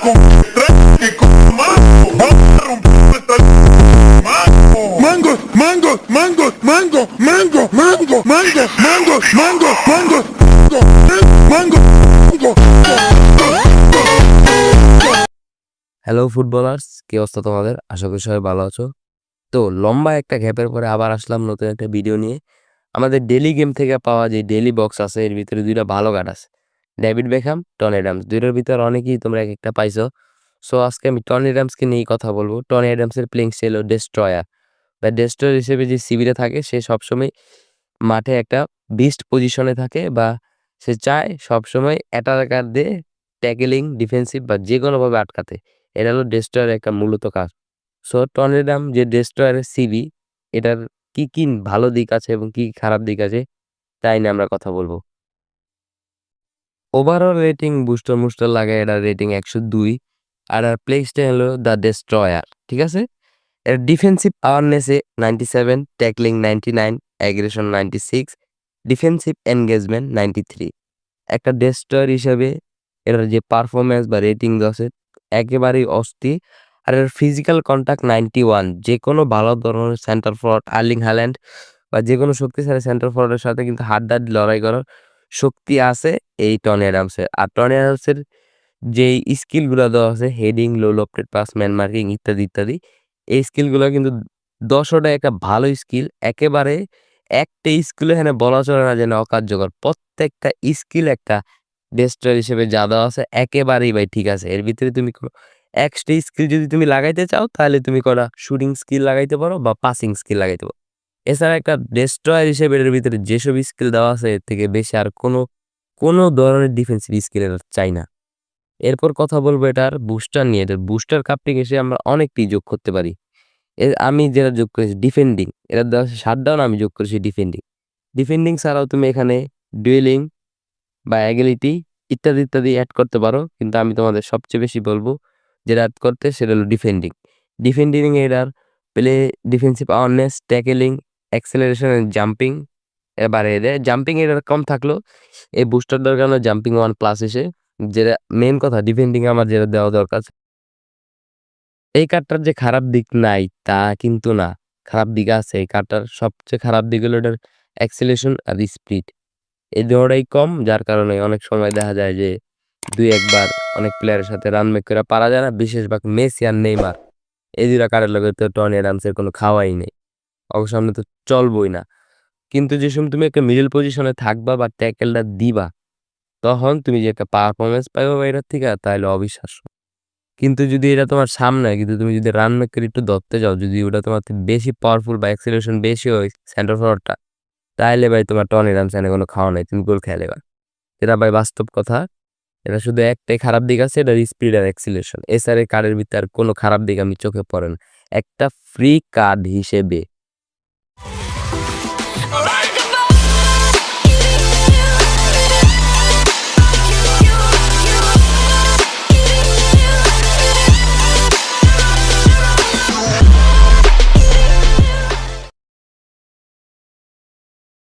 tres que con mango. Vamos a romper mango. Mango, mango, mango, mango, mango, mango, mango, mango, mango, mango, mango, mango, mango. Hello footballers কি অবস্থা তোমাদের আশা করি সবাই ভালো আছো তো লম্বা একটা গ্যাপের পরে আবার আসলাম নতুন একটা ভিডিও নিয়ে আমাদের ডেলি গেম থেকে পাওয়া যে ডেলি বক্স আছে এর ভিতরে দুইটা ভালো কার্ড আছে ডেভিড বেখাম টনি অ্যাডামস দুইটার ভিতরে অনেকেই তোমরা এক একটা পাইছো। সো আজকে আমি টনি অ্যাডামসকে নিয়েই কথা বলব। টনি অ্যাডামসের প্লেইং স্টাইল ও ডেস্ট্রয়ার বা ডেস্ট্রয়ার হিসেবে যে সিবিতে থাকে, সে সবসময় মাঠে একটা বিস্ট পজিশনে থাকে বা সে চায় সবসময় অ্যাটাকার দিয়ে ট্যাকেলিং ডিফেন্সিভ বা যে কোনোভাবে আটকাতে। এটা হলো ডেস্ট্রয়ারের একটা মূলত কাজ। সো টর্নেডাম যে ডেস্ট্রয়ারের সিবি এটার কি কি ভালো দিক আছে এবং কি খারাপ দিক আছে, তাই নিয়ে আমরা কথা বলব। ওভারঅল রেটিং বুস্টার মুস্টার লাগে এটার রেটিং একশো দুই, আর আর প্লে হলো দ্য ডেস্ট্রয়ার ঠিক আছে? এর defensive আওয়ারনেসে ninety seven tackling ninety nine aggression ninety six defensive engagement ninety three একটা ডেস্ট্রয়ার হিসাবে এটার যে পারফরমেন্স বা রেটিং আছে, একেবারেই অস্থির। আর এর ফিজিক্যাল কন্ট্যাক্ট নাইনটি ওয়ান যে কোনো ভালো ধরনের সেন্টার ফরওয়ার্ড আর্লিং হ্যাল্যান্ড বা যে কোনো শক্তিশালী সেন্টার ফরওয়ার্ডের সাথে কিন্তু হাড্ডাহাড্ডি লড়াই করার শক্তি আছে এই টনি অ্যাডামসের। আর টনি অ্যাডামসের যেই স্কিলগুলো দেওয়া আছে, heading, low lofted pass, man marking ইত্যাদি ইত্যাদি, এই স্কিলগুলো কিন্তু দশটা একটা ভালো স্কিল। একেবারে একটা স্কিল এখানে বলা চলে না যেন অকার্যকর। প্রত্যেকটা স্কিল একটা ডেস্ট্রয়ার হিসেবে যা দেওয়া আছে, একেবারেই ভাই ঠিক আছে। এর ভিতরে তুমি কোনো এক্সট্রা স্কিল যদি তুমি লাগাইতে চাও, তাহলে তুমি কটা শুটিং স্কিল লাগাইতে পারো বা পাসিং স্কিল লাগাইতে পারো। এছাড়া একটা ডেস্ট্রয়ার হিসেবে এটার ভিতরে যেসব স্কিল দেওয়া আছে, এর থেকে বেশি আর কোনো কোনো ধরনের ডিফেন্সিভ স্কিল এর চাই না। এরপর কথা বলব এটার বুস্টার নিয়ে। এটার বুস্টার কাপটি এসে আমরা অনেকটি যোগ করতে পারি। এর আমি যেটা যোগ করেছি ডিফেন্ডিং এটা দেওয়া আছে শাটডাউন আমি যোগ করেছি ডিফেন্ডিং ডিফেন্ডিং ছাড়াও তুমি এখানে ডুয়েলিং বা অ্যাগিলিটি ইত্যাদি ইত্যাদি অ্যাড করতে পারো, কিন্তু আমি তোমাদের সবচেয়ে বেশি বলব যেটা অ্যাড করতে, সেটা হলো ডিফেন্ডিং ডিফেন্ডিং এটার play defensive awareness tackling acceleration jumping এবার এদের জাম্পিং এটার কম থাকল এই বুস্টার বুস্টারটার কারণে জাম্পিং ওয়ান প্লাস এসে যেটা মেন কথা ডিফেন্ডিং আমার যেটা দেওয়া দরকার। এই কার্ডটার যে খারাপ দিক নাই তা কিন্তু না। খারাপ দিক আছে, এই কার্ডটার সবচেয়ে খারাপ দিক হলো এটার অ্যাক্সিলেশন আর স্পিড এই দুটোটাই কম, যার কারণে অনেক সময় দেখা যায় যে দুই একবার অনেক প্লেয়ারের সাথে রান মেক করে পারা যায় না। বিশেষভাগ মেসি আর নেইমার, এই দুটা কারের লগে তো টনি অ্যাডামসের কোনো খাওয়াই নেই। অবশ্য সামনে তো চলবই না। কিন্তু যে সময় তুমি একটা মিডল পজিশনে থাকবা বা ট্যাকেলটা দিবা, তখন তুমি যে একটা পারফরমেন্স পাইবা এটার থেকে, তাহলে অবিশ্বাস্য। কিন্তু যদি এটা তোমার সামনে, কিন্তু তুমি যদি রান মেক করে একটু ধরতে যাও, যদি ওটা তোমার বেশি পাওয়ারফুল বা অ্যাক্সিলেশন বেশি হয় সেন্টার ফরওয়ার্ডটা তাহলে ভাই তোমার টনি রান এনে কোনো খাওয়া নাই, তুমি গোল খেলে এবার এটা ভাই বাস্তব কথা। এটা শুধু একটাই খারাপ দিক আছে এটা স্পিড আর অ্যাক্সিলেশন এছাড়া কার্ডের ভিতরে আর কোনো খারাপ দিক আমি চোখে পড়ে না। একটা ফ্রি কার্ড হিসেবে